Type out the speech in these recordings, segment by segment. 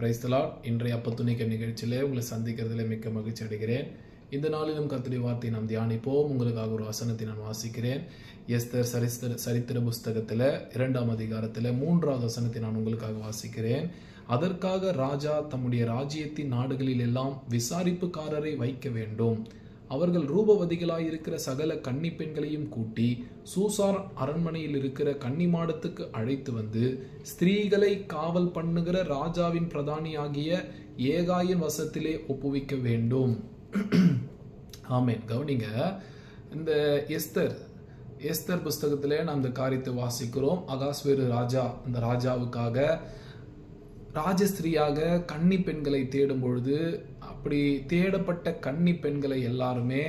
பிரைஸ்தலா இன்றைய அப்பத்துணிக்க நிகழ்ச்சியிலே உங்களை சந்திக்கிறதுல மிக்க மகிழ்ச்சி அடைகிறேன். இந்த நாளிலும் கர்த்தருடைய வார்த்தையை நாம் தியானிப்போம். உங்களுக்காக ஒரு வசனத்தை நான் வாசிக்கிறேன். எஸ்தர் சரித்திர சரித்திர புஸ்தகத்தில் இரண்டாம் அதிகாரத்தில் மூன்றாவது வசனத்தை நான் உங்களுக்காக வாசிக்கிறேன். அதற்காக ராஜா தம்முடைய ராஜ்யத்தின் நாடுகளில் எல்லாம் விசாரிப்புக்காரரை வைக்க வேண்டும். அவர்கள் ரூபவதிகளாய் இருக்கிற சகல கன்னி பெண்களையும் கூட்டி சூசார் அரண்மனையில் இருக்கிற கன்னி மாடத்துக்கு அழைத்து வந்து ஸ்திரீகளை காவல் பண்ணுகிற ராஜாவின் பிரதானியாகிய ஏகாயின் வசத்திலே ஒப்புவிக்க வேண்டும். ஆமேன். கவனிங்க இந்த எஸ்தர் எஸ்தர் புஸ்தகத்திலே நாம் இந்த காரியத்தை வாசிக்கிறோம். அகாஸ்வேரு ராஜா அந்த ராஜாவுக்காக ராஜஸ்திரியாக கன்னி பெண்களை தேடும் பொழுது அப்படி தேடப்பட்ட கன்னி பெண்களை எல்லாருமே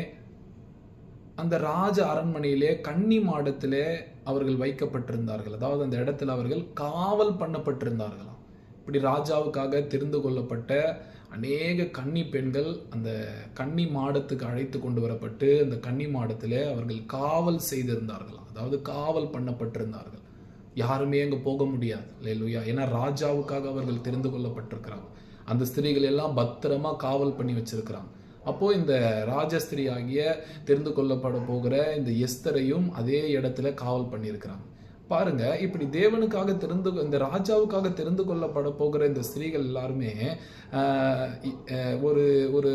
அந்த ராஜ அரண்மனையிலே கன்னி மாடத்திலே அவர்கள் வைக்கப்பட்டிருந்தார்கள். அதாவது அந்த இடத்துல அவர்கள் காவல் பண்ணப்பட்டிருந்தார்களாம். இப்படி ராஜாவுக்காக தெரிந்து கொள்ளப்பட்ட அநேக கன்னி பெண்கள் அந்த கன்னி மாடத்துக்கு அழைத்து கொண்டு வரப்பட்டு அந்த கன்னி மாடத்திலே அவர்கள் காவல் செய்திருந்தார்களாம். அதாவது காவல் பண்ணப்பட்டிருந்தார்கள். யாருமே அங்கே போக முடியாது. இல்லையா ஏன்னா ராஜாவுக்காக அவர்கள் தெரிந்து கொள்ளப்பட்டிருக்கிறாங்க அந்த ஸ்திரீகள் எல்லாம் பத்திரமா காவல் பண்ணி வச்சிருக்கிறாங்க அப்போது இந்த ராஜஸ்திரி ஆகிய தெரிந்து கொள்ளப்பட போகிற இந்த எஸ்தரையும் அதே இடத்துல காவல் பண்ணியிருக்கிறாங்க பாருங்க இப்படி தேவனுக்காக தெரிந்து இந்த ராஜாவுக்காக தெரிந்து கொள்ளப்பட போகிற இந்த ஸ்திரீகள் எல்லாருமே ஒரு ஒரு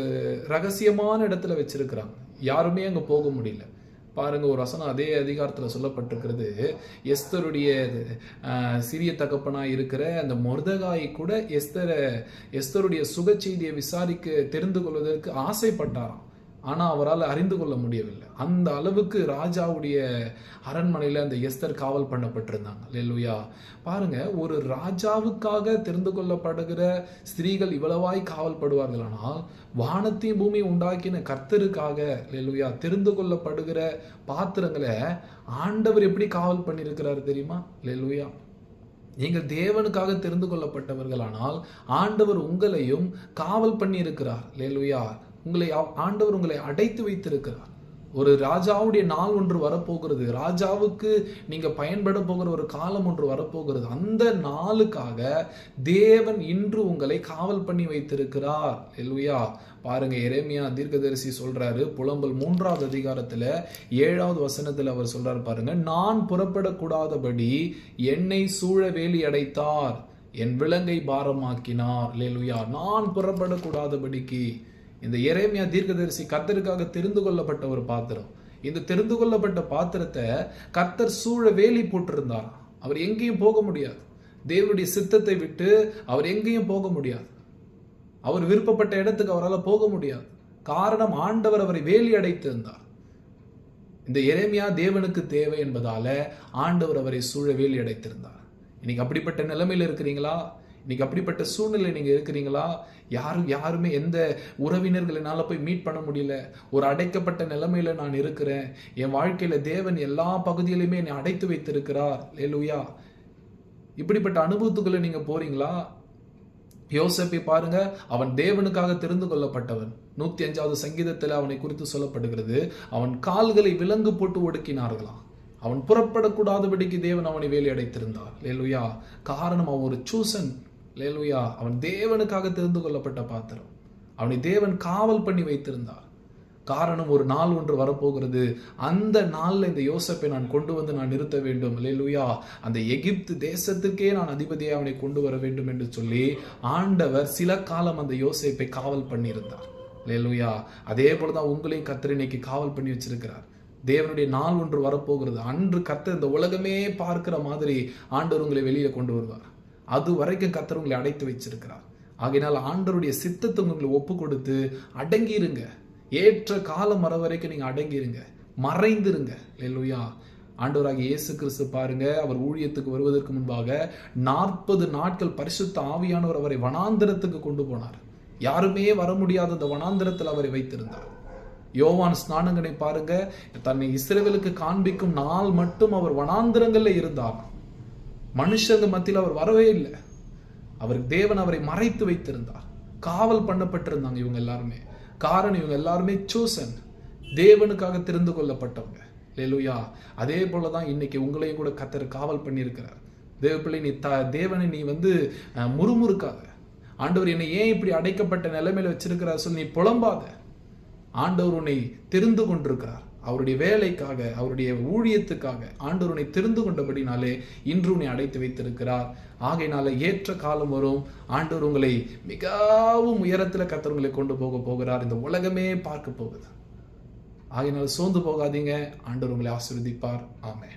ரகசியமான இடத்துல வச்சிருக்கிறாங்க யாருமே அங்கே போக முடியல. பாருங்க ஒரு வசனம் அதே அதிகாரத்தில் சொல்லப்பட்டிருக்கிறது. எஸ்தருடைய சிறிய தகப்பனா இருக்கிற அந்த மொர்தகாய் கூட எஸ்தரை எஸ்தருடைய சுக செய்தியை விசாரிக்க தெரிந்து கொள்வதற்கு ஆசைப்பட்டாராம். ஆனால் அவரால் அறிந்து கொள்ள முடியவில்லை. அந்த அளவுக்கு ராஜாவுடைய அரண்மனையில் அந்த எஸ்தர் காவல் பண்ணப்பட்டிருந்தாங்க. லெல்லுயா பாருங்க ஒரு ராஜாவுக்காக தெரிந்து கொள்ளப்படுகிற ஸ்திரீகள் இவ்வளவாய் காவல் படுவார்கள் ஆனால் வானத்தையும் பூமி உண்டாக்கின கர்த்தருக்காக லெல்லுயா தெரிந்து கொள்ளப்படுகிற பாத்திரங்களை ஆண்டவர் எப்படி காவல் பண்ணியிருக்கிறாரு தெரியுமா? லெல்லுயா நீங்கள் தேவனுக்காக தெரிந்து கொள்ளப்பட்டவர்களானால் ஆண்டவர் உங்களையும் காவல் பண்ணியிருக்கிறார். லேலுயா உங்களை ஆண்டவர் உங்களை அடைத்து வைத்திருக்கிறார். ஒரு ராஜாவுடைய நாள் ஒன்று வரப்போகிறது. ராஜாவுக்கு நீங்க பயன்பட போகிற ஒரு காலம் ஒன்று வரப்போகிறது. அந்த நாளுக்காக தேவன் இன்று உங்களை காவல் பண்ணி வைத்திருக்கிறார். எல்வியா பாருங்க எரேமியா தீர்க்கதரிசி சொல்றாரு. புலம்பல் மூன்றாவது அதிகாரத்துல ஏழாவது வசனத்துல அவர் சொல்றாரு பாருங்க நான் புறப்படக்கூடாதபடி என்னை சூழ வேலி அடைத்தார். என் விலங்கை பாரமாக்கினார். லேலுயா நான் புறப்படக்கூடாதபடிக்கு இந்த எரேமியா தீர்க்கதரிசி கர்த்தருக்காக தெரிந்து கொள்ளப்பட்ட ஒரு பாத்திரம். இந்த தெரிந்து கொள்ளப்பட்ட பாத்திரத்தை கர்த்தர் சூழ வேலி போட்டிருந்தார் அவர் எங்கேயும் போக முடியாது. தேவனுடைய சித்தத்தை விட்டு அவர் எங்கேயும் போக முடியாது. அவர் விருப்பப்பட்ட இடத்துக்கு அவரால் போக முடியாது. காரணம் ஆண்டவர் அவரை வேலி அடைத்திருந்தார் இந்த எரேமியா தேவனுக்கு தேவை என்பதால ஆண்டவர் அவரை சூழ வேலி அடைத்திருந்தார். இன்னைக்கு அப்படிப்பட்ட நிலைமையில இருக்கிறீங்களா? இன்னைக்கு அப்படிப்பட்ட சூழ்நிலை நீங்கள் இருக்கிறீங்களா? யாரும் யாருமே எந்த உறவினர்கள் என்னால் போய் மீட் பண்ண முடியல. ஒரு அடைக்கப்பட்ட நிலைமையில நான் இருக்கிறேன். என் வாழ்க்கையில தேவன் எல்லா பகுதியிலையுமே என்னை அடைத்து வைத்திருக்கிறார். லேலுயா இப்படிப்பட்ட அனுபவத்துக்குள்ள நீங்க போறீங்களா? யோசப்பை பாருங்க. அவன் தேவனுக்காக தெரிந்து கொள்ளப்பட்டவன். நூத்தி அஞ்சாவது சங்கீதத்தில் அவனை குறித்து சொல்லப்படுகிறது. அவன் கால்களை விலங்கு போட்டு ஒடுக்கினார்களாம். அவன் புறப்படக்கூடாதபடிக்கு தேவன் அவனை வேலை அடைத்திருந்தார் லேலுயா காரணம் அவன் ஒரு சூசன் லேலுயா அவன் தேவனுக்காக தெரிந்து கொள்ளப்பட்ட பாத்திரம். அவனை தேவன் காவல் பண்ணி வைத்திருந்தார். காரணம் ஒரு நாள் ஒன்று வரப்போகிறது. அந்த நாளில் இந்த யோசப்பை நான் கொண்டு வந்து நான் நிறுத்த வேண்டும். லேலுயா அந்த எகிப்து தேசத்துக்கே நான் அதிபதியை அவனை கொண்டு வர வேண்டும் என்று சொல்லி ஆண்டவர் சில காலம் அந்த யோசப்பை காவல் பண்ணியிருந்தார். லேலுயா அதே போலதான் உங்களையும் கத்திர இன்னைக்கு காவல் பண்ணி வச்சிருக்கிறார். தேவனுடைய நாள் ஒன்று வரப்போகிறது. அன்று கத்த இந்த உலகமே பார்க்கிற மாதிரி ஆண்டவர் உங்களை வெளியே கொண்டு வருவார். அது வரைக்கும் கத்தர் உங்களை அடைத்து வச்சிருக்கிறார். ஆகையினால் ஆண்டருடைய சித்தத்தை உங்களை ஒப்பு கொடுத்து அடங்கிருங்க ஏற்ற காலம் வர வரைக்கும் நீங்க அடங்கிருங்க மறைந்திருங்க. இல்லையா ஆண்டவராக இயேசு கிறிஸ்து பாருங்க. அவர் ஊழியத்துக்கு வருவதற்கு முன்பாக நாற்பது நாட்கள் பரிசுத்த ஆவியானவர் அவரை வனாந்திரத்துக்கு கொண்டு போனார். யாருமே வர முடியாத அந்த வனாந்திரத்தில் அவரை வைத்திருந்தார். யோவான் ஸ்நானங்கனை பாருங்க. தன்னை இஸ்ரேவேலுக்கு காண்பிக்கும் நாள் மட்டும் அவர் வனாந்திரங்கள்ல இருந்தார். மனுஷங்க மத்தியில் அவர் வரவே இல்லை. அவர் தேவன் அவரை மறைத்து வைத்திருந்தார். காவல் பண்ணப்பட்டிருந்தாங்க இவங்க எல்லாருமே. காரணம் இவங்க எல்லாருமே சூசன் தேவனுக்காக தெரிந்து கொள்ளப்பட்டவங்க. லேலுயா அதே போல தான் இன்னைக்கு உங்களையும் கூட கத்தர் காவல் பண்ணியிருக்கிறார். தேவப்பிள்ளை நீ த தேவனை நீ வந்து முறுமுறுக்காத. ஆண்டவர் என்னை ஏன் இப்படி அடைக்கப்பட்ட நிலைமையில வச்சிருக்கிறார் சொல்லி நீ புலம்பாத. ஆண்டவர் உன்னை தெரிந்து கொண்டிருக்கிறார். அவருடைய வேலைக்காக அவருடைய ஊழியத்துக்காக ஆண்டவர் தெரிந்து கொண்டபடினாலே இன்று உன்னை அடைத்து வைத்திருக்கிறார். ஆகையினால ஏற்ற காலம் வரும். ஆண்டவர் உங்களை மிகவும் உயரத்தில் கத்தவங்களை கொண்டு போக போகிறார். இந்த உலகமே பார்க்க போகுது. ஆகையினால சோர்ந்து போகாதீங்க. ஆண்டவர் உங்களை ஆசிர்வதிப்பார். ஆமே